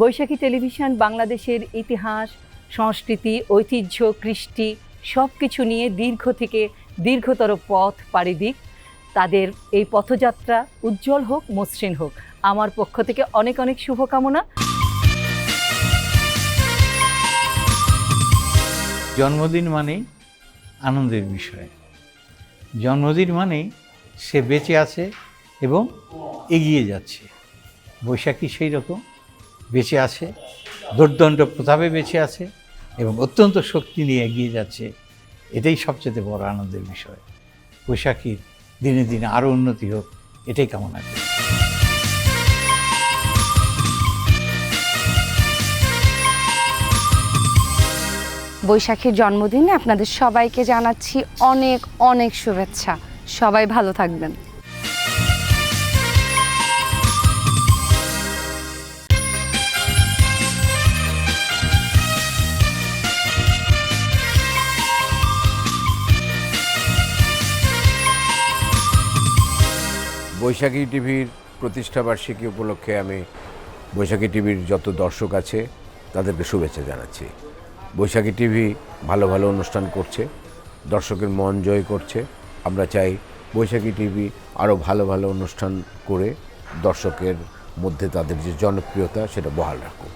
বৈশাখী television, বাংলাদেশের ইতিহাস, সংস্কৃতি, ঐতিহ্য, কৃষ্টি সব কিছু নিয়ে দীর্ঘ থেকে দীর্ঘতর পথ পাড়ি দিক। তাদের এই পথযাত্রা উজ্জ্বল হোক, মসৃণ হোক। আমার পক্ষ থেকে অনেক অনেক শুভকামনা। জন্মদিন মানেই আনন্দের বিষয়। জন্মদিন মানেই সে বেঁচে আছে এবং এগিয়ে যাচ্ছে। বৈশাখী সেই রকম বেঁচে আছে, দুর্দণ্ড প্রতাপে বেঁচে আছে এবং অত্যন্ত শক্তি নিয়ে এগিয়ে যাচ্ছে। এটাই সবচেয়ে বড় আনন্দের বিষয়। বৈশাখীর দিনে দিনে আরও উন্নতি হোক, এটাই কামনা করি। বৈশাখীর জন্মদিনে আপনাদের সবাইকে জানাচ্ছি অনেক অনেক শুভেচ্ছা। সবাই ভালো থাকবেন। বৈশাখী টিভির প্রতিষ্ঠাবার্ষিকী উপলক্ষে আমি বৈশাখী টিভির যত দর্শক আছে, তাদেরকে শুভেচ্ছা জানাচ্ছি। বৈশাখী টিভি ভালো ভালো অনুষ্ঠান করছে, দর্শকের মন জয় করছে। আমরা চাই বৈশাখী টিভি আরও ভালো ভালো অনুষ্ঠান করে দর্শকের মধ্যে তাদের যে জনপ্রিয়তা, সেটা বহাল রাখুক।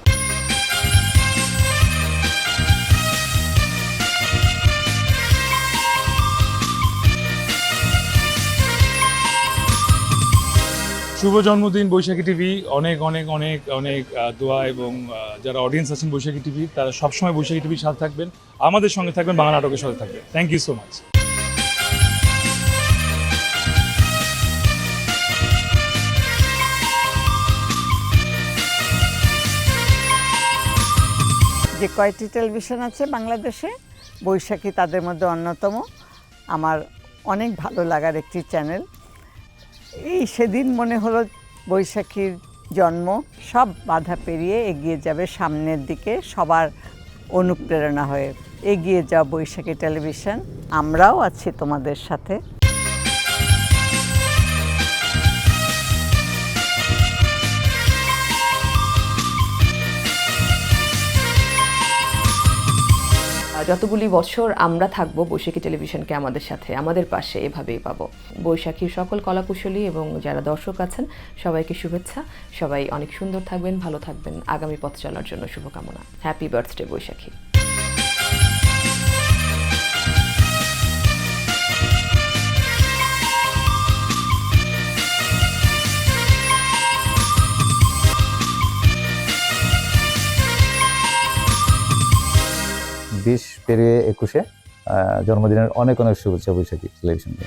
শুভ জন্মদিন বৈশাখী টিভি। অনেক অনেক অনেক অনেক দোয়া এবং যারা অডিয়েন্স আছেন বৈশাখী টিভি, তারা সবসময় বৈশাখী টিভির সাথে থাকবেন। আমাদের সঙ্গে থাকবেন, বাংলা নাটকের সাথে থাকবেন। থ্যাংক ইউ সো মাচ যে কয়টি টেলিভিশন আছে বাংলাদেশে, বৈশাখী তাদের মধ্যে অন্যতম। আমার অনেক ভালো লাগার একটি চ্যানেল এই সেদিন মনে হলো বৈশাখীর জন্ম, সব বাধা পেরিয়ে এগিয়ে যাবে সামনের দিকে, সবার অনুপ্রেরণা হয়ে এগিয়ে যাও বৈশাখী টেলিভিশন। আমরাও আছি তোমাদের সাথে। যতগুলি বছর আমরা থাকব বৈশাখী টেলিভিশনকে আমাদের সাথে, আমাদের পাশে এভাবেই পাবো। বৈশাখীর সকল কলাকুশলী এবং যারা দর্শক আছেন, সবাইকে শুভেচ্ছা। সবাই অনেক সুন্দর থাকবেন, ভালো থাকবেন। আগামী পথ চলার জন্য শুভকামনা। Happy birthday Baishakhi. বিশ পেরিয়ে একুশে জন্মদিনের অনেক অনেক শুভেচ্ছা বৈশাখী টেলিভিশনকে